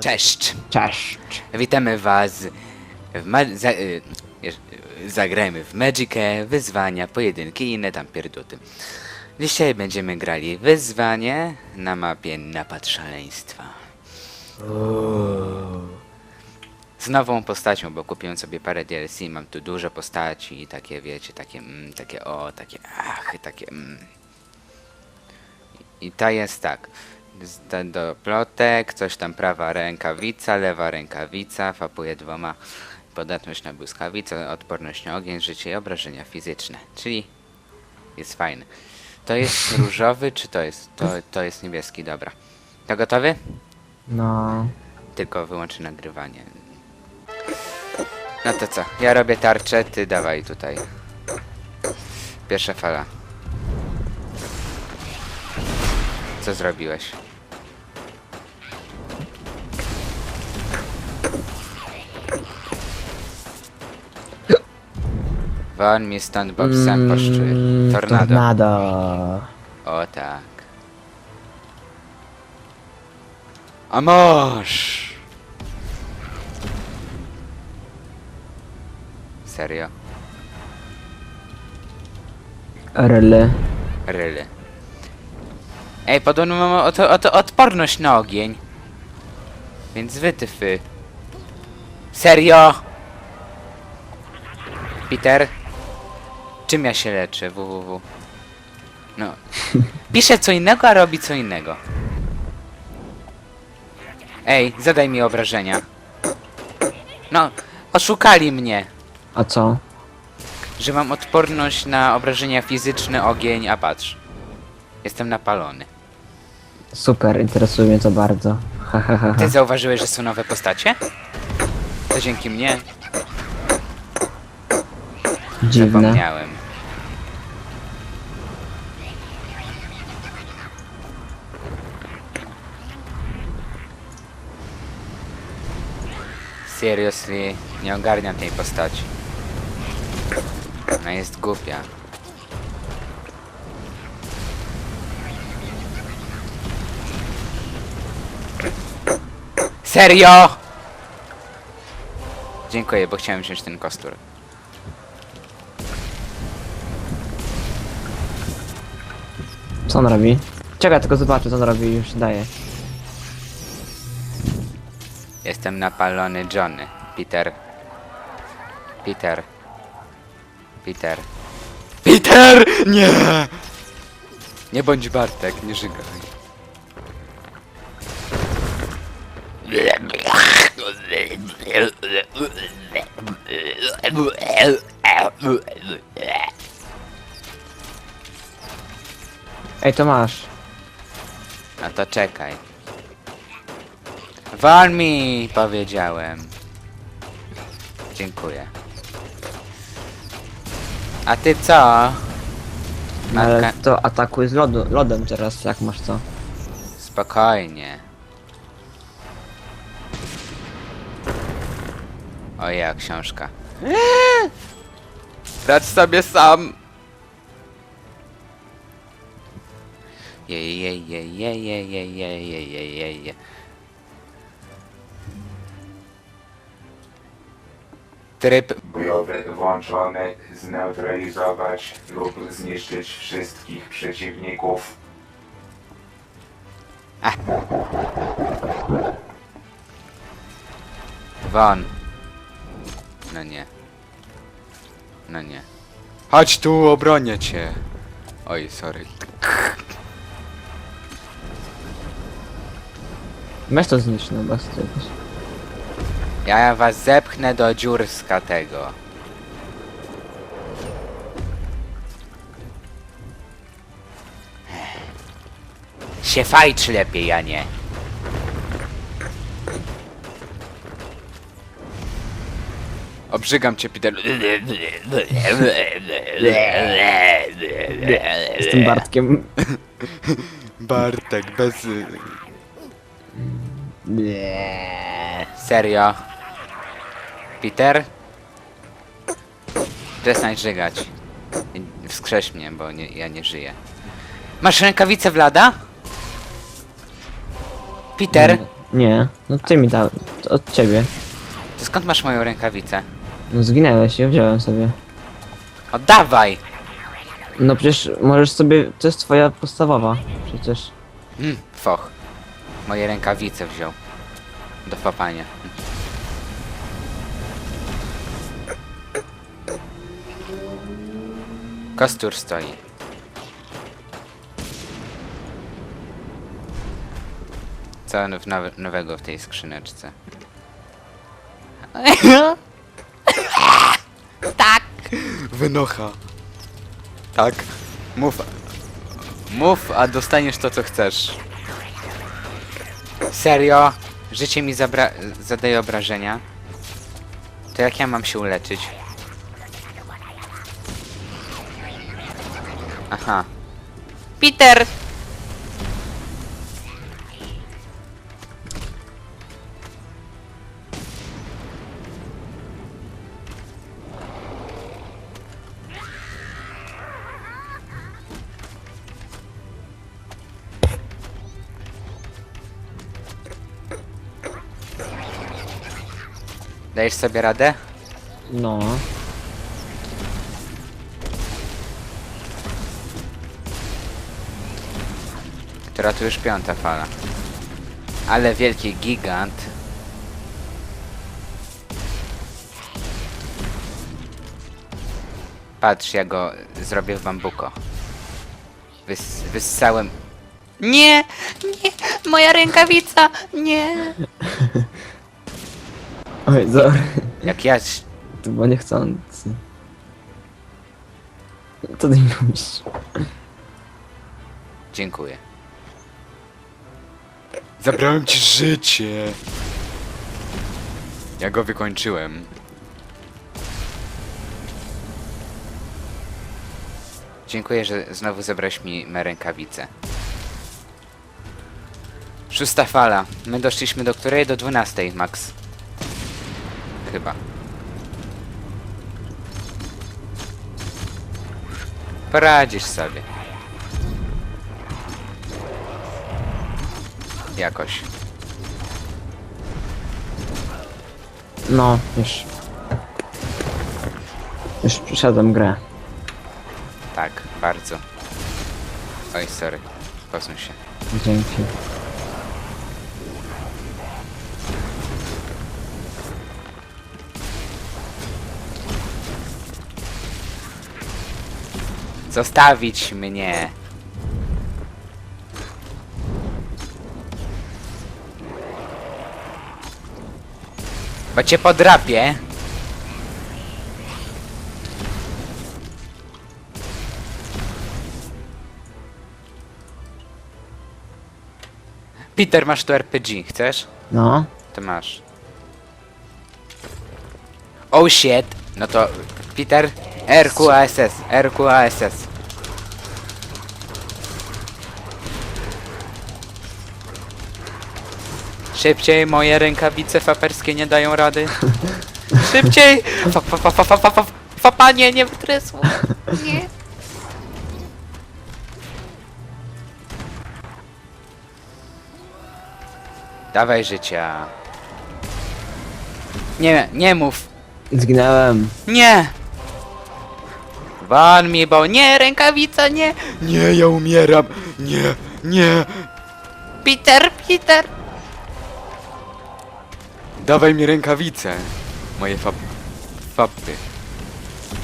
Cześć. Cześć. Witamy was w za y, y, zagrajmy w Magicę, wyzwania, pojedynki i inne tam pierdoty. Dzisiaj będziemy grali wyzwanie na mapie napad szaleństwa. Z nową postacią, bo kupiłem sobie parę DLC, mam tu dużo postaci i takie wiecie, takie mm, takie o, takie ach, takie mm. I ta jest tak. Ta- Do plotek, coś tam prawa rękawica, lewa rękawica, fapuje dwoma. Podatność na błyskawice, odporność na ogień, życie i obrażenia fizyczne. Czyli jest fajny. To jest różowy, czy to jest? To, to jest niebieski, dobra. To gotowy? No. Tylko wyłączę nagrywanie. No to co? Ja robię tarczę, ty dawaj tutaj. Pierwsza fala. Co zrobiłeś? Won mi stąd Bobsem poszczuje. Mm, Tornado. Tornado. O tak. A masz! Serio? Ryle. Ryly. Ej, podobno mamy oto, oto odporność na ogień. Więc wytyfy. Serio? Peter? Czym ja się leczę? www. No. Pisze co innego, a robi co innego. Ej, zadaj mi obrażenia. No, oszukali mnie. A co? Że mam odporność na obrażenia fizyczne, ogień, a patrz. Jestem napalony. Super, interesuje mnie to bardzo. Ha, ha, ha, ha. Ty zauważyłeś, że są nowe postacie? To dzięki mnie Dziwne. zapomniałem. Seriously, nie ogarniam tej postaci. Ona jest głupia. Serio! Dziękuję, bo chciałem wziąć ten kostur. Co on robi? Czekaj, tylko zobaczę co on robi już daje. Jestem napalony Johnny. Peter. Peter. Peter. Peter! Nie! Nie bądź Bartek, nie żygaj. Ej, to masz. No to czekaj. Wal mi, powiedziałem. Dziękuję. A ty co? Ale Matka, to atakuj z lodu, lodem teraz, jak masz co? spokojnie. O ja, książka. Radź sobie sam. Je, je, je, je, je, je, je, je, je, je, je. Tryb bojowy włączony, zneutralizować lub zniszczyć wszystkich przeciwników. Won. No nie. No nie. Chodź tu, obronię cię. Oj, sorry. Weź to zniszcz, no bez czegoś. Ja was zepchnę do dziurska tego. Się fajcz lepiej, a nie. Obrzygam cię, Peter. Z tym Bartkiem. Bartek, bez... Serio? Peter? Przestań żygać. Wskrześ mnie, bo nie, ja nie żyję. Masz rękawicę Vlada? Peter? Nie, no ty mi dał. to Od ciebie. To skąd masz moją rękawicę? No zginęłeś, ja wziąłem sobie. Oddawaj! No przecież możesz sobie. To jest twoja podstawowa. Przecież. Mm, foch. Moje rękawice wziął. Do papania. Kostur stoi. Co now nowego w tej skrzyneczce? tak! Wynocha. Tak. Mów. Mów, a dostaniesz to, co chcesz. Serio? Życie mi zabra zadaje obrażenia? To jak ja mam się uleczyć? Aha. Peter! Dajesz sobie radę? No. Która tu już piąta fala. Ale wielki gigant. Patrz, ja go zrobię w bambuko. Wys wyssałem... Nie! Nie! Moja rękawica! Nie! Oj, sorry. Jak ja... ś- To było niechcący. Co ty mi mówisz? Dziękuję. Zabrałem ci życie. Ja go wykończyłem. Dziękuję, że znowu zebrałeś mi me rękawice. Szósta fala. My doszliśmy do której? Do dwunastej, Max. Chyba. Poradzisz sobie. Jakoś. No, już. Już przeszedłem grę. Tak, bardzo. Oj, sorry. Posuń się. Dzięki. Zostawić mnie. Bo cię podrapię. Peter, masz tu RPG, chcesz? No. To masz. Oh shit! No to Peter, RQASS, RQASS. Szybciej, moje rękawice faperskie nie dają rady. Szybciej! Fa, fa, fa, fa, fa, fa, fa, fa, panie, nie wytrysło. Nie. Dawaj życia. Nie, nie mów. Zginęłem. Nie! Wal mi, bo nie, rękawica, nie! Nie, ja umieram! Nie, nie! Peter, Peter! Dawaj mi rękawicę! Moje fab... fapy.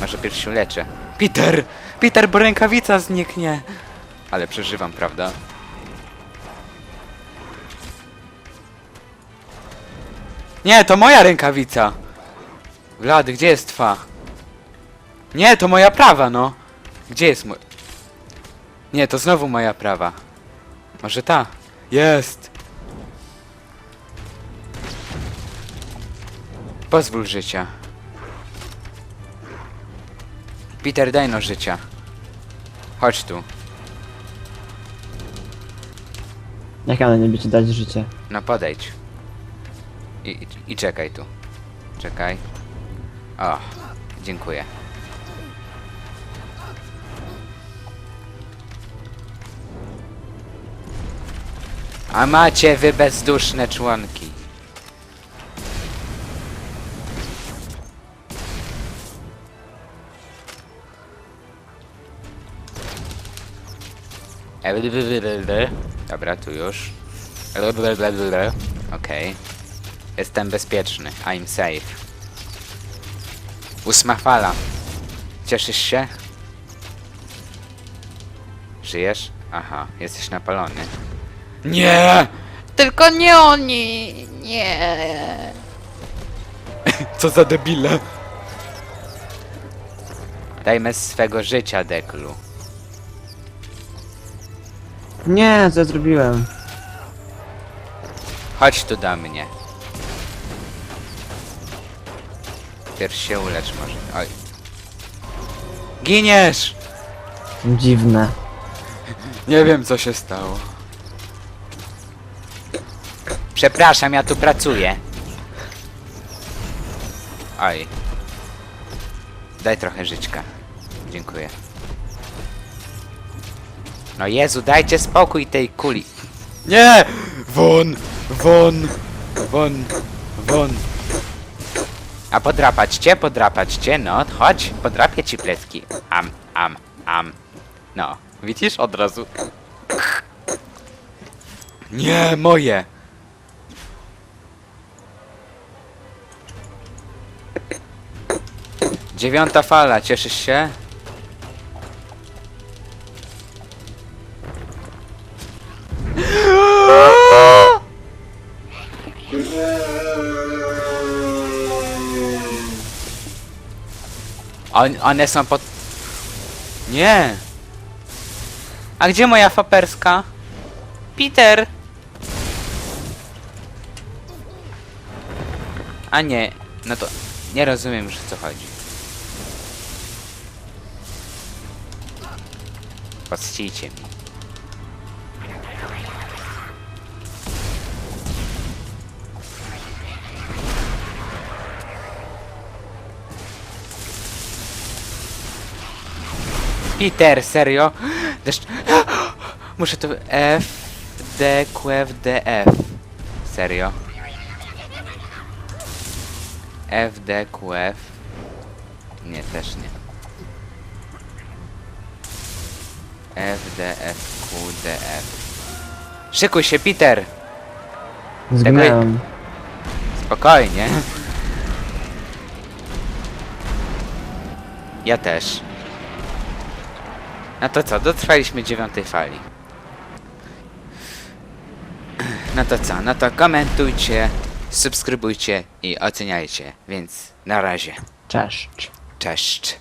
Może pierw się leczę. Peter! Peter, bo rękawica zniknie! Ale przeżywam, prawda? Nie, to moja rękawica! Vlad, gdzie jest twa? Nie, to moja prawa, no. Gdzie jest mój... Nie, to znowu moja prawa. Może ta? Jest! Pozwól życia. Peter, daj no życia. Chodź tu. Jak ja na niebie ci dać życie? No podejdź. I, i, I czekaj tu. Czekaj. O, dziękuję. A macie wy bezduszne członki. Dobra, tu już. Okej. Jestem bezpieczny. I'm safe. Ósma fala. Cieszysz się? Żyjesz? Aha, jesteś napalony. Nie! Tylko nie oni! Nie! Co za debile! Dajmy swego życia, Deklu. Nie, co ja zrobiłem? Chodź tu do mnie. Pierw się ulecz może. Oj. Giniesz! Dziwne. Nie wiem co się stało. Przepraszam, ja tu pracuję. Oj. Daj trochę żyćka. Dziękuję. No Jezu, dajcie spokój tej kuli. Nie! Won! Won! Won! Won! A podrapać cię, podrapać cię, no chodź, podrapię ci plecki. Am, am, am. No, widzisz od razu. Nie, moje! Dziewiąta fala, cieszysz się? On, one są pod... Nie! A gdzie moja faperska? Peter! A nie, no to nie rozumiem już o co chodzi. Poscijcie mi. Peter, serio? Deszcz... Muszę to... F, D, Q, F, D, F. Serio? F, D, Q, F. Nie, też nie. F, D, F, Q, D, F. Szykuj się, Peter! Zginąłem. Spokojnie. Ja też. No to co, dotrwaliśmy dziewiątej fali. No to co, no to komentujcie, subskrybujcie i oceniajcie, więc na razie. Cześć. Cześć.